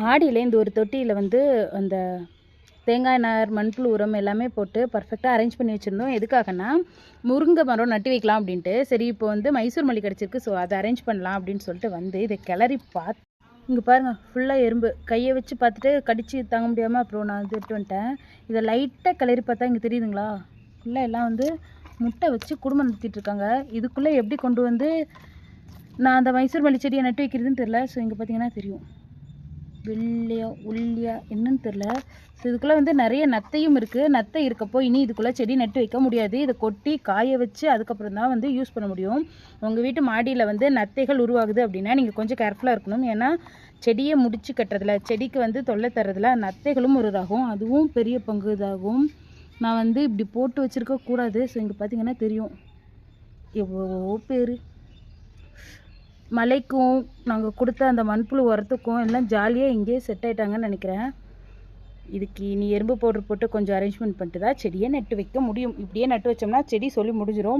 மாடியில் இந்த ஒரு தொட்டியில் வந்து அந்த தேங்காய் நார் மண்புழு உரம் எல்லாமே போட்டு பர்ஃபெக்டாக அரேஞ்ச் பண்ணி வச்சுருந்தோம். எதுக்காகனா முருங்கை மரம் நட்டு வைக்கலாம் அப்படின்ட்டு. சரி இப்போ வந்து மைசூர் மல்லி கிடச்சிருக்கு ஸோ அதை அரேஞ்ச் பண்ணலாம் அப்படின்னு சொல்லிட்டு வந்து இதை கிளறி பார்த்து இங்கே பாருங்கள் ஃபுல்லாக எறும்பு. கையை வச்சு பார்த்துட்டு கடிச்சு தாங்க முடியாமல் அப்புறம் நான் வந்து எடுத்து வந்துட்டேன். இதை லைட்டாக கிளறி பார்த்தா இங்கே தெரியுதுங்களா? ஃபுல்லாக எல்லாம் வந்து முட்டை வச்சு குடும்பம் நடத்திட்டு இருக்காங்க. இதுக்குள்ளே எப்படி கொண்டு வந்து நான் அந்த மைசூர் மல்லி செடியை நட்டு வைக்கிறதுன்னு தெரில ஸோ இங்கே பார்த்தீங்கன்னா தெரியும். வெள்ளையா உள்ளியா என்னன்னு தெரில ஸோ இதுக்குள்ளே வந்து நிறைய நத்தையும் இருக்குது நத்தை இருக்கப்போ இனி இதுக்குள்ளே செடி நட்டு வைக்க முடியாது. இதை கொட்டி காய வச்சு அதுக்கப்புறம் தான் வந்து யூஸ் பண்ண முடியும். உங்கள் வீட்டு மாடியில் வந்து நத்தைகள் உருவாகுது அப்படின்னா நீங்கள் கொஞ்சம் கேர்ஃபுல்லாக இருக்கணும். ஏன்னா செடியை முடிச்சு கட்டுறதுல செடிக்கு வந்து தொல்லை தர்றதுல நத்தைகளும் ஒரு இதாகும் அதுவும் பெரிய பங்கு இதாகும். நான் வந்து இப்படி போட்டு வச்சுருக்க கூடாது. ஸோ இங்கே பார்த்தீங்கன்னா தெரியும். எவ்வளோ பேர். மலைக்கும் நாங்கள் கொடுத்த அந்த மண்புழு உரத்துக்கும் எல்லாம் ஜாலியாக இங்கேயே செட் ஆகிட்டாங்கன்னு நினைக்கிறேன். இதுக்கு நீ எறும்பு பவுடர் போட்டு கொஞ்சம் அரேஞ்ச்மெண்ட் பண்ணிட்டு தான் செடியை நட்டு வைக்க முடியும். இப்படியே நட்டு வச்சோம்னா செடி சொல்லி முடிஞ்சிடும்